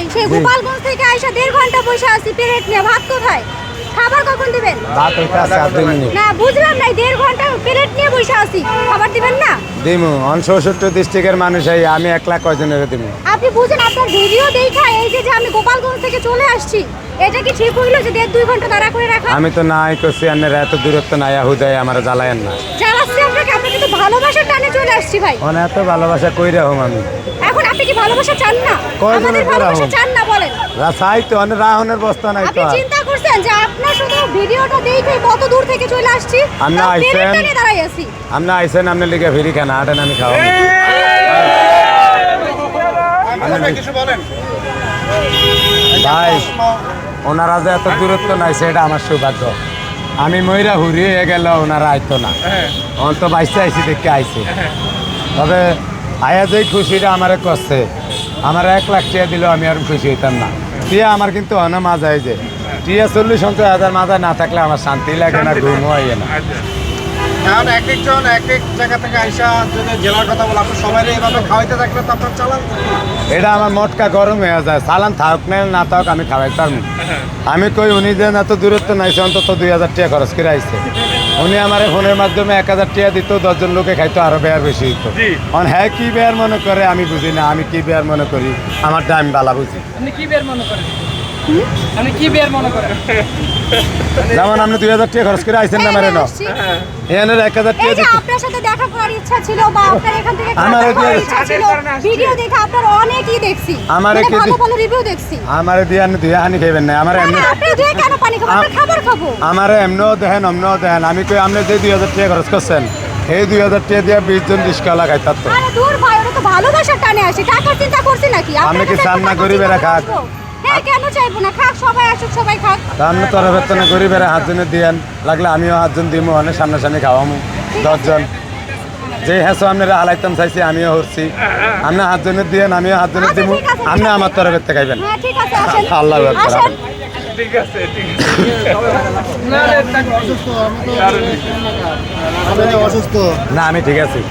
ভাই সেই গোপালগঞ্জ থেকে আইসা দেড় ঘণ্টা বসে আছি পেরেট নিয়ে। ভাত কোথায়? খাবার কখন দিবেন? ভাত হইতে আছে আর দুই মিনিট না বুঝলাম না দেড় ঘণ্টা প্লেট নিয়ে বসে আছি। খাবার দিবেন না? দিমু অনষট্টি ডিস্ট্রিক্টের মানুষ এই আমি একলা কয়জনের দিমু? আপনি বুঝেন আপনার ভিডিও দেখা এই যে যে আমি গোপালগঞ্জ থেকে চলে আসছি এটা কি ঠিক হইল যে দেড় দুই ঘণ্টা দাঁড়া করে রাখা আমি তো নাই করছি আনের এত দূরত্ব নাই হুদায় আমার জ্বালায়েন না জ্বালাচ্ছি আপনাকে আপনাকে তো ভালোবাসার টানে চলে আসছি ভাই। মানে এত ভালোবাসা কই রাখুম আমি। আপনি কি ভালোবাসা চান না? আমাদের ভালোবাসা চান না বলেন। তো অনেক রাহনের বস্তা নাই তো আপনি। চিন্তা করছেন যে আপনার শুধু ভিডিওটা দেখে কত দূর থেকে চলে আসছি? আমরা আইছেন। দাঁড়াই আছি। আপনি লিখে ফিরি খানা আটেন আমি খাওয়া ভাই ওনারা যে এত দূরত্ব নাই সেটা আমার সৌভাগ্য। আমি ময়রা হুরিয়ে গেল ওনারা আইতো না। অন তো বাইসে আইসি দেখে আইসি। তবে আয়া যেই খুশিটা আমারে করছে আমার এক লাখ টিয়া দিলেও আমি আর খুশি হইতাম না। টিয়া আমার কিন্তু অনা মাজায় যে টিয়া চল্লিশ পঞ্চাশ হাজার মাথায় না থাকলে আমার শান্তি লাগে না ঘুম হয় না। এখন এক একজন এক এক জায়গা থেকে আইসা যদি জেলার কথা বলে আপনি সবাই এভাবে খাওয়াইতে থাকলে তো আপনার চালান এটা আমার মটকা গরম হয়ে যায়। সালান থাক না না থাক আমি খাওয়াই পারব। আমি কই উনি যে এত দূরত্ব নাইছে অন্তত দুই হাজার টাকা খরচ করে আইছে। উনি আমার ফোনের মাধ্যমে এক হাজার টাকা দিত দশজন লোকে খাইতো আরও বেয়ার বেশি দিত এখন হ্যাঁ কি বেয়ার মনে করে? আমি বুঝি না আমি কি বেয়ার মনে করি? আমার দাম বালা বুঝি। কি বেয়ার মনে করেন? আপনি কি বের মনে করেন? যেমন আপনি দুই হাজার টাকা খরচ করে আইছেন না মেরে না। এখানে এক হাজার এই টাকা আপনার সাথে দেখা করার ইচ্ছা ছিল বা আপনার এখান থেকে আমার ইচ্ছা ছিল ভিডিও দেখে আপনার অনেকই দেখছি। আমার মানে কি- ভালো ভালো রিভিউ দেখছি। আমার দিয়ে আপনি দুই হানি খাইবেন না আমার এমনি আপনি দুয়ে কেন পানি খাব আমরা খাবার খাব। আমার এমনও দেখেন অমনও দেখেন। আমি কই আপনি যে দুই হাজার টাকা খরচ করছেন এই দুই হাজার টাকা দিয়ে বিশ জন রিক্সা খাইতার তো। আরে দূর ভাই ওটা তো ভালোবাসার টানে আসে। টাকার চিন্তা করছি নাকি? আপনি কি চান না গরিবেরা খাক? হ্যাঁ কেন চাইব না? খাক সবাই আসুক সবাই খাক। তা আপনি তরফের গরিবের হাতজনে দিয়েন লাগলে আমিও হাতজন দিব অনেক সামনাসামনি খাওয়ামু। দশজন। যে হেসো আপনারা হালাইতাম চাইছি আমিও হচ্ছি আপনি হাতজনে দিয়েন আমিও হাতজনে আচ্ছা, দিব আপনি আমার তরফের থেকে খাইবেন। হ্যাঁ ঠিক আছে আসেন। আল্লাহ না আমি ঠিক আছি।